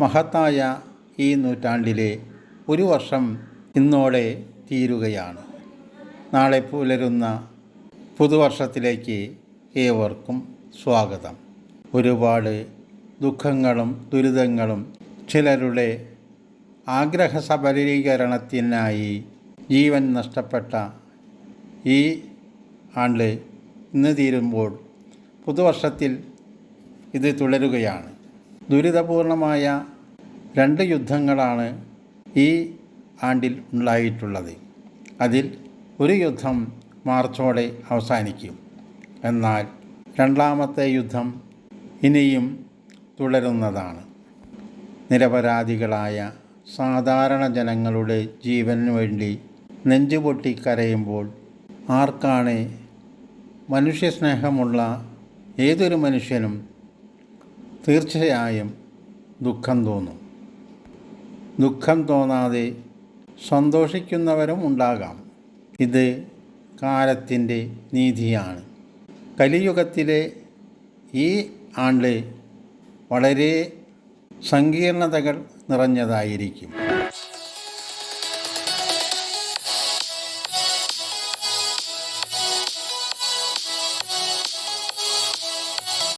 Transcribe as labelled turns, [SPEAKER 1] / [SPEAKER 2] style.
[SPEAKER 1] മഹത്തായ ഈ നൂറ്റാണ്ടിലെ ഒരു വർഷം ഇന്നോടെ തീരുകയാണ്. നാളെ പുലരുന്ന പുതുവർഷത്തിലേക്ക് ഏവർക്കും സ്വാഗതം. ഒരുപാട് ദുഃഖങ്ങളും ദുരിതങ്ങളും ചിലരുടെ ആഗ്രഹ സബലീകരണത്തിനായി ജീവൻ നഷ്ടപ്പെട്ട ഈ ആണ്ട് ഇന്ന് തീരുമ്പോൾ പുതുവർഷത്തിൽ ഇത് തുടരുകയാണ്. ദുരിതപൂർണമായ രണ്ട് യുദ്ധങ്ങളാണ് ഈ ആണ്ടിൽ ഉണ്ടായിട്ടുള്ളത്. അതിൽ ഒരു യുദ്ധം മാർച്ചോടെ അവസാനിക്കും. എന്നാൽ രണ്ടാമത്തെ യുദ്ധം ഇനിയും തുടരുന്നതാണ്. നിരപരാധികളായ സാധാരണ ജനങ്ങളുടെ ജീവനു വേണ്ടി നെഞ്ചുപൊട്ടി കരയുമ്പോൾ ആർക്കാണ് മനുഷ്യസ്നേഹമുള്ള ഏതൊരു മനുഷ്യനും തീർച്ചയായും ദുഃഖം തോന്നും. ദുഃഖം തോന്നാതെ സന്തോഷിക്കുന്നവരും ഉണ്ടാകാം. ഇത് കാലത്തിന്റെ നീതിയാണ്. കലിയുഗത്തിലെ ഈ ആണ്ട് വളരെ സങ്കീർണതകൾ നിറഞ്ഞതായിരിക്കും.